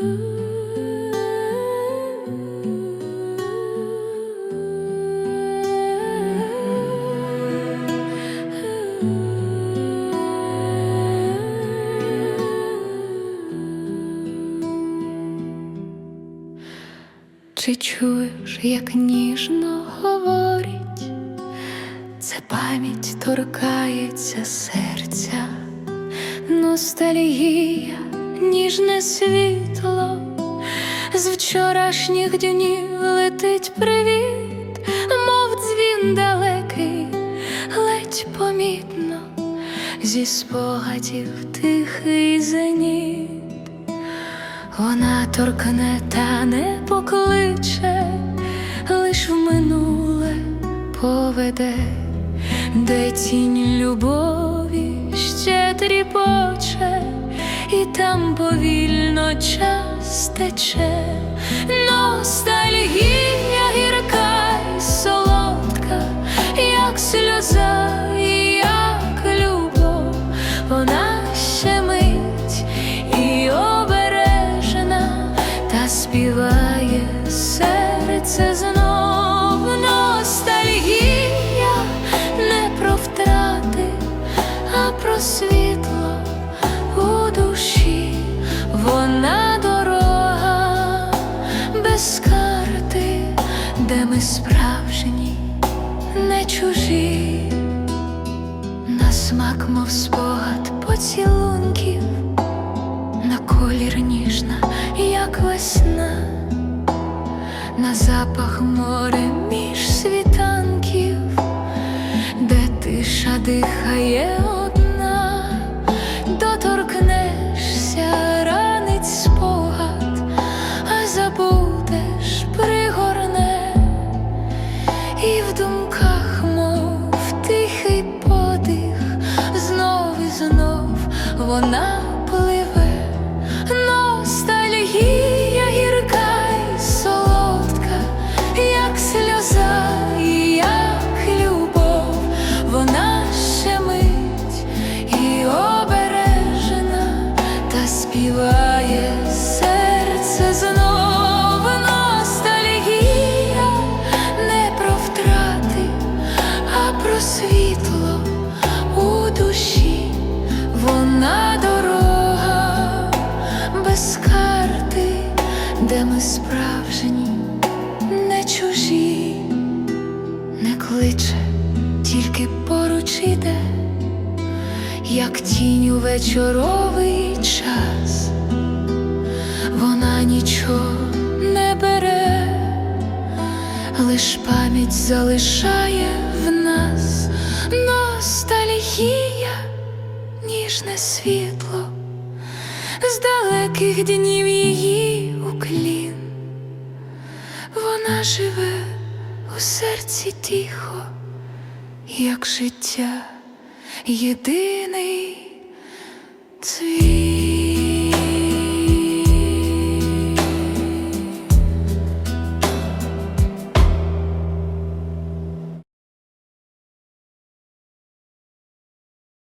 Чи чуєш, як ніжно говорить, це пам'ять торкається серця, ностальгія, ніжне світло, з вчорашніх днів летить привіт, мов дзвін далекий, ледь помітно, зі спогадів тихий зеніт. Вона торкне та не покличе, лиш в минуле поведе, де тінь любові ще тріпоче, і там повільно час тече, ностальгія гірка й солодка, як сльоза, як любов, вона ще мить і обережна, та співає серце знов. Ностальгія не про втрати, а про світло без карти, де ми справжні, не чужі. На смак, мов спогад поцілунків, на колір ніжна, як весна, на запах море вона пливе, ностальгія гірка й солодка, як сльоза, і як любов, вона ще мить і обережна, та співає серце знов. Ностальгія не про втрати, а про світло де ми справжні, не чужі, не кличе, тільки поруч іде, як тінь у вечоровий час, вона нічого не бере лиш пам'ять залишає в нас. Ностальгія, ніжне світло, з далеких днів її уклін. Вона живе у серці тихо, як життя, єдиний цвіт.